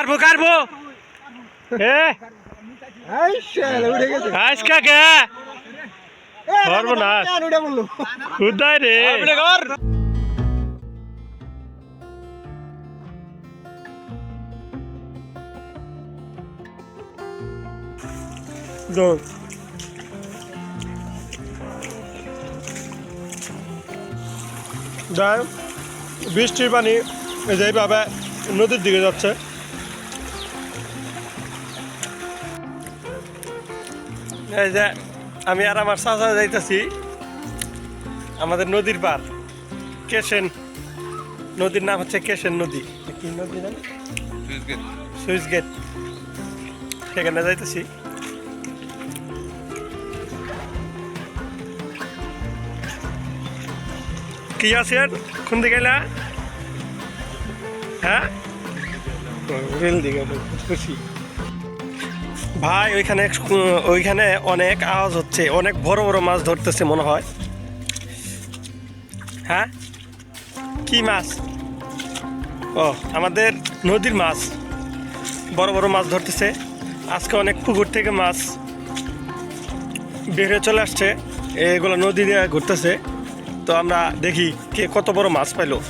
কারবো কারবো সর্বনাশ। রে। যাই বৃষ্টির পানি যেইভাবে নদীর দিকে যাচ্ছে এই যে আমি আর আমার চাচা যাইতেছি। আমাদের নদীর পার কেশেন নদীর নাম হচ্ছে কেশেন নদী। কি নদী নাম সুইচ গেট সেখানে যাইতেছি। কি আছেন কোন দিকে হ্যাঁ? রেল দিকে খুশি ভাই, ওইখানে ওইখানে অনেক আওয়াজ হচ্ছে, অনেক বড় বড় মাছ ধরতেছে মনে হয়। হ্যাঁ? কি মাছ? ও, আমাদের নদীর মাছ। বড় বড় মাছ ধরতেছে। আজকে অনেক পুকুর থেকে মাছ বের হয়ে চলে আসছে। এগুলো নদী দিয়ে ঘুরতেছে। তো আমরা দেখি কে কত বড় মাছ পাইলো।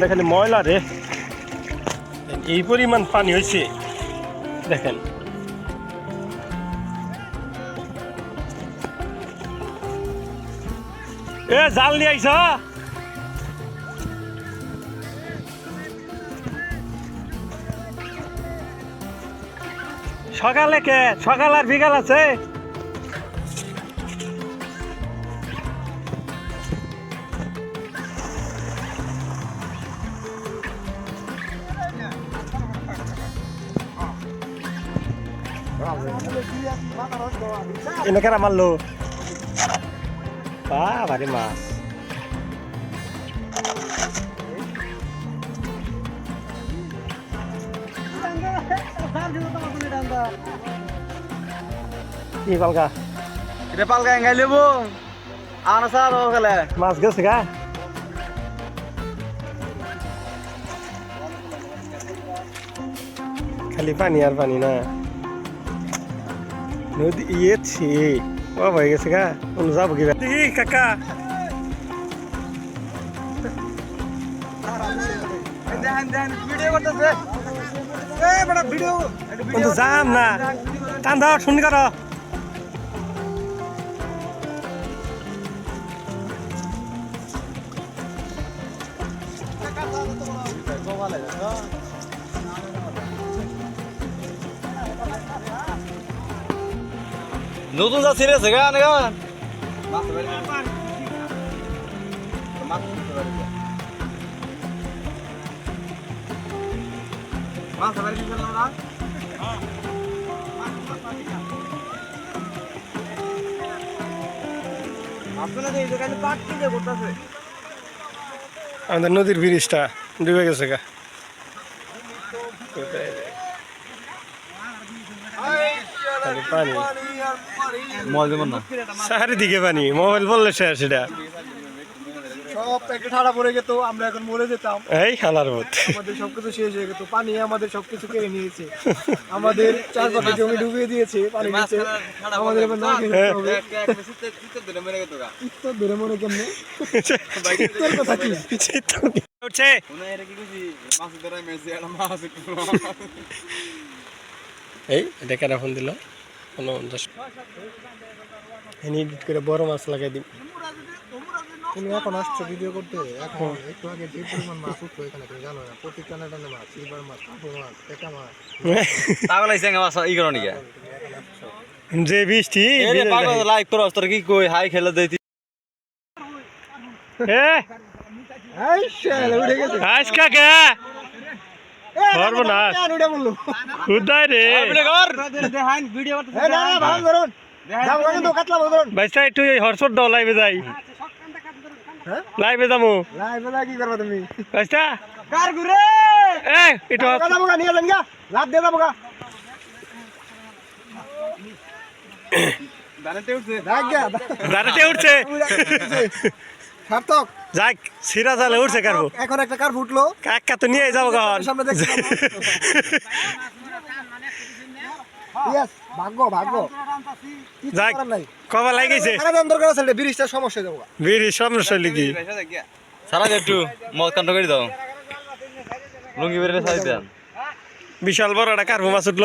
দেখেন ময়লা রে। এই পরিমাণ পানি হয়েছে দেখেন। এ জাল নিয়ে আইস সকালে কে? সকাল আর বিকাল আছে? এনে কেনা মারলো বা ভারি মাছ কি পালকা এটা পালকা এঙ্গাই লেবো আনা সার ও গেলে মাছ গেছে গা খালি পানি আর পানি না নদী ইয়েছি ও হয়ে গেছে গা অন্য যাব কি দেখি কাকা দেখেন দেখেন ভিডিও করতেছে এই বড় ভিডিও কিন্তু যাম না টান দাও শুনি কর নতুন যা সিরিয়াস গা না গা আপনাদের এই দোকানে পাট আমাদের নদীর ব্রিজটা ডুবে গেছে গা। খালি পানি। মল দেব না। চারিদিকে পানি মোবাইল বললে শেষ সেটা সব প্যাকেট হারা পড়ে যেত আমরা এখন মরে যেতাম। এই খালার মত আমাদের সবকিছু শেষ হয়ে গেত পানি আমাদের সবকিছু কেড়ে নিয়েছে। আমাদের চারপাশে জমি ডুবিয়ে দিয়েছে পানি নিচে আমাদের এবার না খেয়ে হবে। উত্তর ধরে কেমনে? উত্তর কথা কি? উঠছে এই এটা কেন ফোন দিল এনে এডিট করে বড় মাছ লাগাই দিন তুমি এখন আসছো ভিডিও করতে এখন একটু আগে যে পরিমাণ মাছ উঠল এখানে তুমি জানো না প্রতি টানে টানে মাছ সিলভার মাছ কাপড় মাছ পেটা মাছ। পাগল আইছে আমার ই করো নিকে? যে বৃষ্টি পাগল লাইক করো তোর কি কই হাই খেলে দেই এ? উঠে গেছে। আজকা কে সর্বনাশ। কোথায় রে। বাইসা একটু এই দাও লাইভে যাই। হ্যাঁ? লাইভে যাব। লাইভ না কি করবা তুমি? বাইসা। কার ঘুরে? এ একটু যাব গা নিয়ে যান গা। লাভ দিয়ে যাব গা দাঁড়াতে উঠছে। দাঁড়াতে উঠছে। সার্থক। যাক সিরা জালে উঠছে কারবো। এখন একটা কার ফুটলো কাকা তো নিয়ে যাব কখন? সামনে দেখছি ইয়েস ভাগ্য ভাগ্য। যাক কবা লাগিয়েছে দরকার আছে ব্রিজটার সমস্যা যাব। বিড়ি সমস্যা লিখি সারা একটু মদ কাণ্ড করে দাও। লুঙ্গি দেন। বিশাল বড় একটা কার্বো মাছ উঠল।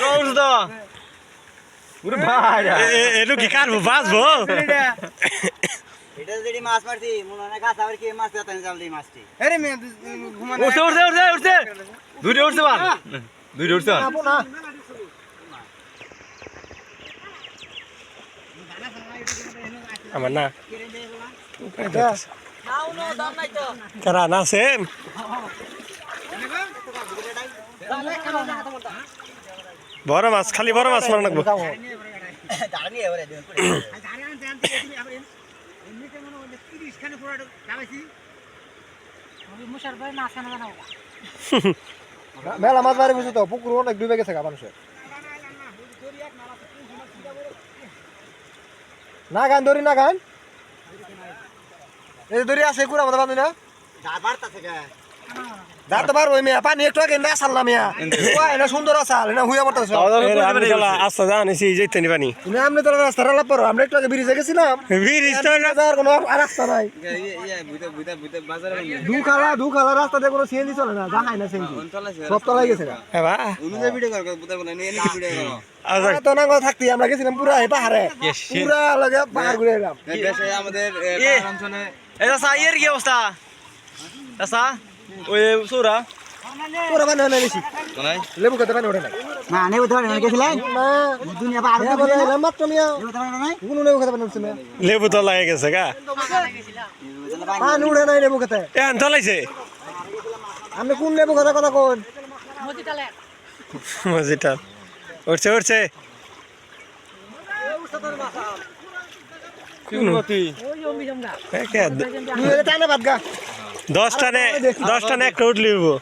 জোর দাও ওরে ভাই এটু কি কার্বো বাঁচবো এটা যদি মাছ মারছি মনে হয় গাছ আবার কি মাছ দিতে জাল দিই মাছটি। উঠছে উঠছে উঠছে উঠছে। দুইটা উঠছে বান দুইটা উঠছে যাব না। আমার না। কারা না সেম? বড় মাছ, খালি বড় মাছ মারা লাগবো। মেলা মাছ বাড়ি বুঝছ তো, পুকুর অনেক ডুবে গেছে মানুষের। না গান ধরি না গান? এই যে আছে কুড়া মতো বান্ধি না? দাঁড় বাড়তাছে কে যাতে পারব মেয়া পানি একটু আগে না আসাল না মেয়া এটা সুন্দর আসাল এটা হুইয়া পড়তেছ। আস্তে যেতে নি পানি। তুমি আমনে তো রাস্তা লাভ পারো আমরা একটু আগে ব্রিজে গেছিলাম। ব্রিজ তো না যাওয়ার কোনো রাস্তা নাই। দু খালা দু খালা রাস্তা দিয়ে কোনো সিএনজি চলে না জানাই না সিএনজি সব তলাই গেছে গা। হ্যাঁ বা। আমরা তো না কথা থাকতি আমরা গেছিলাম পুরা এই পাহাড়ে. পুরা লাগে পাহাড় ঘুরে এলাম। এ চাচা ইয়ের কি অবস্থা? ওই সৌরা। পুরা পানি না বেশি। নাই লেবু খেতে পানি ওঠে নাই। না নেই ধরে না গেছিলেন না দুনিয়া পাহাড় হ্যাঁ, বলে এলাম মাত্র মিয়া নাই কোনো লেবু খেতে পানি উঠছে না। লেবু তো লাগে গেছে গা। পানি উঠে নাই লেবু খেতে। এ আন তলাইছে? আপনি কোন লেবু খেতে কথা কোন? মজিটা। উঠছে উঠছে একে দ- তুই এটা টানে বাদ গা। দশটা নে দশটা নে একটা উঠলি হইবো।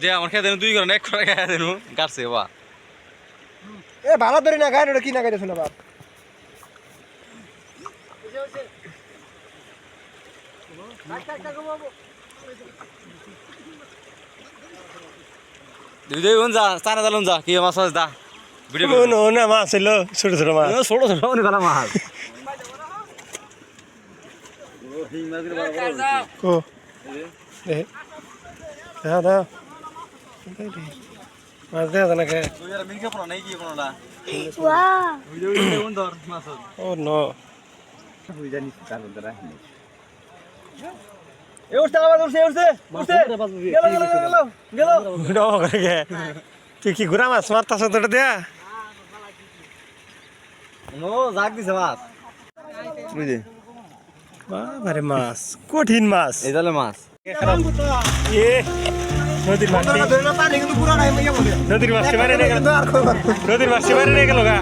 যে আমার খেয়ে দেন দুই করে এক করে খেয়ে দেন গাছে বা এ ভালো ধরি না গায়ে ওটা কি না গাইতে শুনে বাপ? দুই দুই যা চানা জালুন যা কি মাছ দা। না মাছ ছিল ছোট ছোট মাছ ছোট ছোট অনেক মাছ কো দে দাও মাছ দেওয়া তো নাকি তুই আর মিলকে পড়া নাই কি কোনটা ওয়াও ভিডিও ভিডিও কোন ধর মাছ ও নো। এ উঠছে আবার উঠছে উঠছে উঠছে। গেল গেল গেল গেল উড়ো করে গে। তুই কি ঘুরা মাছ মারতাছ তোটা দেয়া? নো জাগ দিছে মাছ। বুঝলি বাবারে মাছ কঠিন মাছ। এই মাছ। এ নদীর মাছ নদীর মাছ মারে নিয়ে গেল? নদীর মাছ মারে নিয়ে গেল গা?